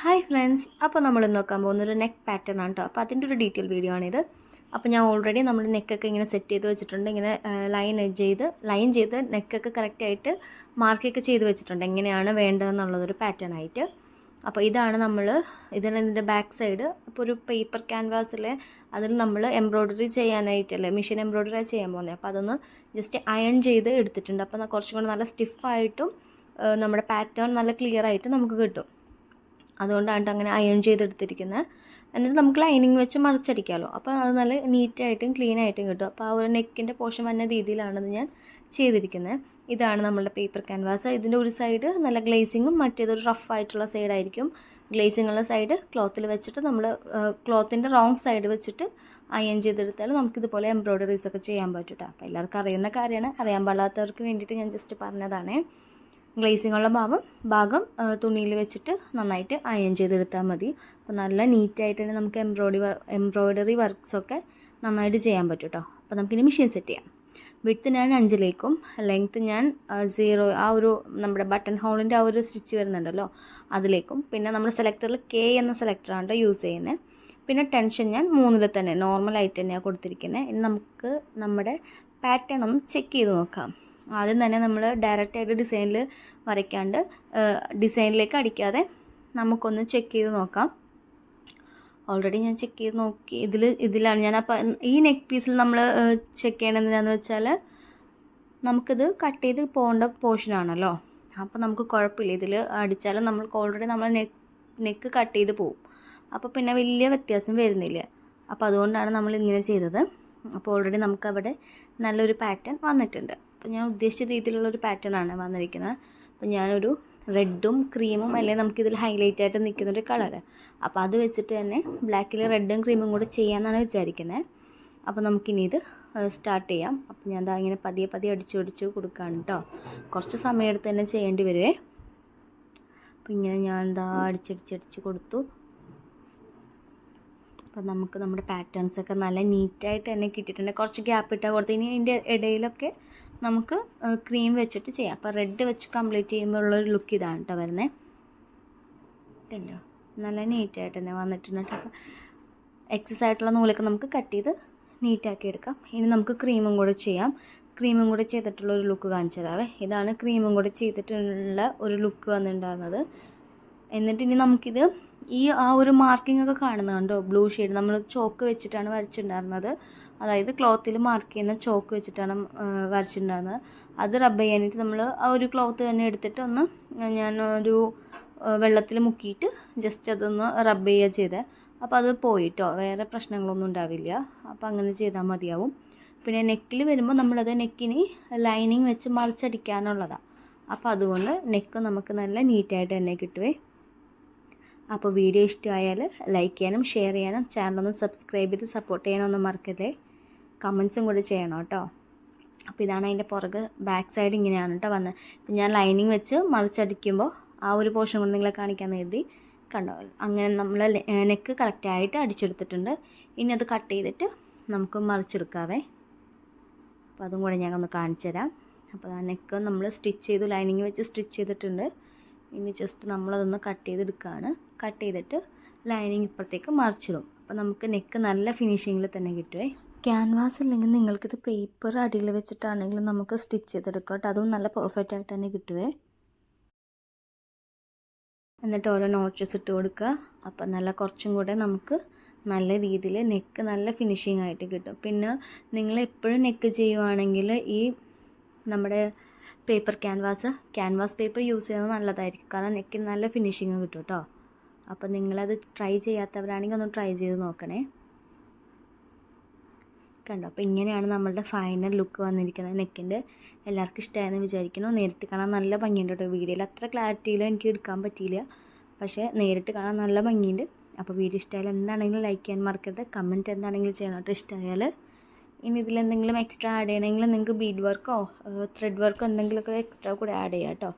Hi friends അപ്പോൾ നമ്മൾ നോക്കാൻ പോകുന്ന ഒരു നെക്ക് പാറ്റേൺ ആണ് കേട്ടോ അപ്പോൾ അതിന്റെ ഒരു ഡീറ്റെയിൽ വീഡിയോ ആണിത് അപ്പോൾ ഞാൻ ഓൾറെഡി നമ്മൾ നെക്കൊക്കെ ഇങ്ങനെ സെറ്റ് ചെയ്ത് വെച്ചിട്ടുണ്ട്. ഇങ്ങനെ ലൈൻ ചെയ്ത് ലൈൻ ചെയ്ത് നെക്കൊക്കെ കറക്റ്റായിട്ട് മാർക്കൊക്കെ ചെയ്ത് വെച്ചിട്ടുണ്ട്. എങ്ങനെയാണ് വേണ്ടതെന്നുള്ളതൊരു പാറ്റേൺ ആയിട്ട്. അപ്പോൾ ഇതാണ് നമ്മൾ ഇതിന് ഇതിന്റെ ബാക്ക് സൈഡ് അപ്പോൾ ഒരു പേപ്പർ ക്യാൻവാസിൽ അതിൽ നമ്മൾ എംബ്രോയ്ഡറി ചെയ്യാനായിട്ടല്ലേ മെഷീൻ എംബ്രോയ്ഡറി ചെയ്യാൻ പോകുന്നത്. അപ്പോൾ അതൊന്ന് ജസ്റ്റ് അയൺ ചെയ്ത് എടുത്തിട്ടുണ്ട്. അപ്പോൾ കുറച്ചും കൂടെ നല്ല സ്റ്റിഫായിട്ടും നമ്മുടെ പാറ്റേൺ നല്ല ക്ലിയർ ആയിട്ട് നമുക്ക് കിട്ടും. അതുകൊണ്ടാണ് അങ്ങനെ അയൺ ചെയ്തെടുത്തിരിക്കുന്നത് എന്നിട്ട് നമുക്ക് ലൈനിങ് വെച്ച് മറിച്ചടിക്കാമല്ലോ അപ്പോൾ അത് നല്ല നീറ്റായിട്ടും ക്ലീൻ ആയിട്ടും കിട്ടും. അപ്പോൾ ആ ഒരു നെക്കിന്റെ പോർഷൻ വന്ന രീതിയിലാണത് ഞാൻ ചെയ്തിരിക്കുന്നത് ഇതാണ് നമ്മളുടെ പേപ്പർ ക്യാൻവാസ് ഇതിന്റെ ഒരു സൈഡ് നല്ല ഗ്ലേസിങ്ങും മറ്റേതൊരു റഫ് ആയിട്ടുള്ള സൈഡായിരിക്കും ഗ്ലേസിംഗ് ഉള്ള സൈഡ് ക്ലോത്തിൽ വെച്ചിട്ട് നമ്മൾ ക്ലോത്തിന്റെ റോങ് സൈഡ് വെച്ചിട്ട് അയൺ ചെയ്തെടുത്താൽ നമുക്കിതുപോലെ എംബ്രോയ്ഡറീസ് ഒക്കെ ചെയ്യാൻ പറ്റും കേട്ടോ അപ്പോൾ എല്ലാവർക്കും അറിയുന്ന കാര്യമാണ്. അറിയാൻ പാടാത്തവർക്ക് വേണ്ടിയിട്ട് ഞാൻ ജസ്റ്റ് പറഞ്ഞതാണേ. ഗ്ലേസിംഗ് ഉള്ള ഭാഗം ഭാഗം തുണിയിൽ വെച്ചിട്ട് നന്നായിട്ട് അയൺ ചെയ്തെടുത്താൽ മതി. അപ്പോൾ നല്ല നീറ്റായിട്ട് തന്നെ നമുക്ക് എംബ്രോയ്ഡറി എംബ്രോയ്ഡറി വർക്ക്സൊക്കെ നന്നായിട്ട് ചെയ്യാൻ പറ്റും കേട്ടോ അപ്പോൾ നമുക്കിനി മെഷീൻ സെറ്റ് ചെയ്യാം. വിട്ത്ത് ഞാൻ അഞ്ചിലേക്കും ലെങ്ത്ത് ഞാൻ സീറോ ആ ഒരു നമ്മുടെ ബട്ടൺ ഹോളിന്റെ ആ ഒരു സ്റ്റിച്ച് വരുന്നുണ്ടല്ലോ അതിലേക്കും. പിന്നെ നമ്മുടെ സെലക്ടറിൽ കെ എന്ന സെലക്ടറാണ് യൂസ് ചെയ്യുന്നത് പിന്നെ ടെൻഷൻ ഞാൻ മൂന്നിൽ തന്നെ നോർമലായിട്ട് തന്നെയാണ് കൊടുത്തിരിക്കുന്നത് ഇനി നമുക്ക് നമ്മുടെ പാറ്റേൺ ഒന്ന് ചെക്ക് ചെയ്ത് നോക്കാം. ആദ്യം തന്നെ നമ്മൾ ഡയറക്റ്റായിട്ട് ഡിസൈനിൽ വരയ്ക്കാണ്ട് ഡിസൈനിലേക്ക് അടിക്കാതെ നമുക്കൊന്ന് ചെക്ക് ചെയ്ത് നോക്കാം. ഓൾറെഡി ഞാൻ ചെക്ക് ചെയ്ത് നോക്കി. ഇതിൽ ഇതിലാണ് ഞാൻ അപ്പം ഈ നെക്ക് പീസിൽ നമ്മൾ ചെക്ക് ചെയ്യണത് എന്താണെന്ന് വെച്ചാൽ നമുക്കിത് കട്ട് ചെയ്ത് പോകേണ്ട പോർഷനാണല്ലോ അപ്പോൾ നമുക്ക് കുഴപ്പമില്ല. ഇതിൽ അടിച്ചാലും നമ്മൾ ഓൾറെഡി നമ്മൾ നെക്ക് നെക്ക് കട്ട് ചെയ്ത് പോവും. അപ്പോൾ പിന്നെ വലിയ വ്യത്യാസം വരുന്നില്ല. അപ്പോൾ അതുകൊണ്ടാണ് നമ്മൾ ഇങ്ങനെ ചെയ്തത്. അപ്പോൾ ഓൾറെഡി നമുക്കവിടെ നല്ലൊരു പാറ്റേൺ വന്നിട്ടുണ്ട്. അപ്പോൾ ഞാൻ ഉദ്ദേശിച്ച രീതിയിലുള്ള ഒരു പാറ്റേൺ ആണ് വന്നിരിക്കുന്നത്. അപ്പോൾ ഞാനൊരു റെഡും ക്രീമും അല്ലേ നമുക്കിതിൽ ഹൈലൈറ്റ് ആയിട്ട് നിൽക്കുന്നൊരു കളർ അപ്പോൾ അത് വെച്ചിട്ട് തന്നെ ബ്ലാക്കിൽ റെഡും ക്രീമും കൂടെ ചെയ്യാമെന്നാണ് വിചാരിക്കുന്നത് അപ്പോൾ നമുക്കിനി ഇത് സ്റ്റാർട്ട് ചെയ്യാം. അപ്പോൾ ഞാൻ ദാ ഇങ്ങനെ പതിയെ പതിയെ അടിച്ചു അടിച്ചു കൊടുക്കുകയാണ് കേട്ടോ കുറച്ച് സമയം എടുത്ത് തന്നെ ചെയ്യേണ്ടി വരുവേ. അപ്പോൾ ഇങ്ങനെ ഞാൻ എന്താ അടിച്ചടിച്ചടിച്ച് കൊടുത്തു. അപ്പോൾ നമുക്ക് നമ്മുടെ പാറ്റേൺസൊക്കെ നല്ല നീറ്റായിട്ട് തന്നെ കിട്ടിയിട്ടുണ്ട്. കുറച്ച് ഗ്യാപ്പ് ഇട്ടാൽ കൊടുത്ത്. ഇനി അതിന്റെ ഇടയിലൊക്കെ നമുക്ക് ക്രീം വെച്ചിട്ട് ചെയ്യാം. അപ്പോൾ റെഡ് വെച്ച് കംപ്ലീറ്റ് ചെയ്യുമ്പോൾ ഉള്ളൊരു ലുക്ക് ഇതാണ് കേട്ടോ വരുന്നത് കണ്ടോ? നല്ല നീറ്റായിട്ട് തന്നെ വന്നിട്ടുണ്ട് കേട്ടോ എക്സസ് ആയിട്ടുള്ള നൂലൊക്കെ നമുക്ക് കട്ട് ചെയ്ത് നീറ്റാക്കി എടുക്കാം. ഇനി നമുക്ക് ക്രീമും കൂടെ ചെയ്യാം. ക്രീമും കൂടെ ചെയ്തിട്ടുള്ള ഒരു ലുക്ക് കാണിച്ചു തരാവേ. ഇതാണ് ക്രീമും കൂടെ ചെയ്തിട്ടുള്ള ഒരു ലുക്ക് വന്നിട്ടുണ്ടാകുന്നത് എന്നിട്ട് ഇനി നമുക്കിത് ഈ ആ ഒരു മാർക്കിംഗ് ഒക്കെ കാണുന്നുണ്ടോ ബ്ലൂ ഷെയ്ഡ്. നമ്മൾ ചോക്ക് വെച്ചിട്ടാണ് വരച്ചിട്ടുണ്ടായിരുന്നത്. അതായത് ക്ലോത്തിൽ മാർക്ക് ചെയ്യുന്ന ചോക്ക് വെച്ചിട്ടാണ് വരച്ചിട്ടുണ്ടായിരുന്നത്. അത് റബ്ബ് ചെയ്യാനായിട്ട് നമ്മൾ ആ ഒരു ക്ലോത്ത് തന്നെ എടുത്തിട്ട് ഒന്ന് ഞാൻ ഒരു വെള്ളത്തിൽ മുക്കിയിട്ട് ജസ്റ്റ് അതൊന്ന് റബ്ബ് ചെയ്യുക ചെയ്തത് അപ്പോൾ അത് പോയിട്ടോ വേറെ പ്രശ്നങ്ങളൊന്നും ഉണ്ടാവില്ല. അപ്പോൾ അങ്ങനെ ചെയ്താൽ മതിയാവും. പിന്നെ നെക്കിൽ വരുമ്പോൾ നമ്മളത് നെക്കിന് ലൈനിങ് വെച്ച് മറിച്ചടിക്കാനുള്ളതാണ് അപ്പോൾ അതുകൊണ്ട് നെക്ക് നമുക്ക് നല്ല നീറ്റായിട്ട് തന്നെ കിട്ടുവേ. അപ്പോൾ വീഡിയോ ഇഷ്ടമായാൽ ലൈക്ക് ചെയ്യാനും ഷെയർ ചെയ്യാനും ചാനലൊന്ന് സബ്സ്ക്രൈബ് ചെയ്ത് സപ്പോർട്ട് ചെയ്യാനൊന്നും മറക്കല്ലേ. കമൻസും കൂടി ചെയ്യണം കേട്ടോ. അപ്പോൾ ഇതാണ് അതിന്റെ പുറക് ബാക്ക് സൈഡ് ഇങ്ങനെയാണ് കേട്ടോ വന്നത്. ഇപ്പം ഞാൻ ലൈനിങ് വെച്ച് മറിച്ചടിക്കുമ്പോൾ ആ ഒരു പോർഷൻ കൊണ്ട് നിങ്ങളെ കാണിക്കാൻ എഴുതി കണ്ടോ? അങ്ങനെ നമ്മൾ നെക്ക് കറക്റ്റായിട്ട് അടിച്ചെടുത്തിട്ടുണ്ട്. ഇനി അത് കട്ട് ചെയ്തിട്ട് നമുക്ക് മറിച്ചെടുക്കാവേ. അപ്പോൾ അതും കൂടെ ഞാൻ ഒന്ന് കാണിച്ചു തരാം. അപ്പോൾ ആ നെക്ക് നമ്മൾ സ്റ്റിച്ച് ചെയ്തു ലൈനിങ് വെച്ച് സ്റ്റിച്ച് ചെയ്തിട്ടുണ്ട്. ഇനി ജസ്റ്റ് നമ്മളതൊന്ന് കട്ട് ചെയ്തെടുക്കുകയാണ് കട്ട് ചെയ്തിട്ട് ലൈനിങ് ഇപ്പുറത്തേക്ക് മറിച്ചിടും. അപ്പോൾ നമുക്ക് നെക്ക് നല്ല ഫിനിഷിങ്ങിൽ തന്നെ കിട്ടുമേ ക്യാൻവാസ് ഇല്ലെങ്കിൽ നിങ്ങൾക്കിത് പേപ്പർ അടിയിൽ വെച്ചിട്ടാണെങ്കിലും നമുക്ക് സ്റ്റിച്ച് ചെയ്തെടുക്കാം കേട്ടോ. അതും നല്ല പെർഫെക്റ്റ് ആയിട്ട് തന്നെ കിട്ടുവേ. എന്നിട്ട് ഓരോ നോട്ട്സ് ഇട്ട് കൊടുക്കുക. അപ്പം നല്ല കുറച്ചും കൂടെ നമുക്ക് നല്ല രീതിയിൽ നെക്ക് നല്ല ഫിനിഷിംഗ് ആയിട്ട് കിട്ടും. പിന്നെ നിങ്ങൾ എപ്പോഴും നെക്ക് ചെയ്യുവാണെങ്കിൽ ഈ നമ്മുടെ paper canvas canvas paper use ചെയ്യുന്നത് നല്ലതായിരിക്കും. കാരണം നെക്കിന് നല്ല ഫിനിഷിങ് കിട്ടും കേട്ടോ. അപ്പോൾ നിങ്ങളത് ട്രൈ ചെയ്യാത്തവരാണെങ്കിൽ ഒന്ന് ട്രൈ ചെയ്ത് നോക്കണേ. കണ്ടോ. അപ്പോൾ ഇങ്ങനെയാണ് നമ്മളുടെ ഫൈനൽ ലുക്ക് വന്നിരിക്കുന്നത്. നെക്കിന്റെ എല്ലാവർക്കും ഇഷ്ടമായെന്ന് വിചാരിക്കുന്നു. നേരിട്ട് കാണാൻ നല്ല ഭംഗിയുണ്ട് കേട്ടോ. വീഡിയോയിൽ അത്ര ക്ലാരിറ്റിയിൽ എനിക്ക് എടുക്കാൻ പറ്റിയില്ല. പക്ഷേ നേരിട്ട് കാണാൻ നല്ല ഭംഗിയുണ്ട്. അപ്പോൾ വീഡിയോ ഇഷ്ടമായാലും എന്താണെങ്കിലും ലൈക്ക് ചെയ്യാൻ മറക്കരുത്. കമന്റ് എന്താണെങ്കിലും ചെയ്യണം കേട്ടോ. ഇഷ്ടമായാൽ ഇനി ഇതിലെന്തെങ്കിലും എക്സ്ട്രാ ആഡ് ചെയ്യണമെങ്കിൽ നിങ്ങൾക്ക് ബീഡ് വർക്കോ ത്രെഡ് വർക്കോ എന്തെങ്കിലുമൊക്കെ എക്സ്ട്രാ കൂടെ ആഡ് ചെയ്യാം കേട്ടോ.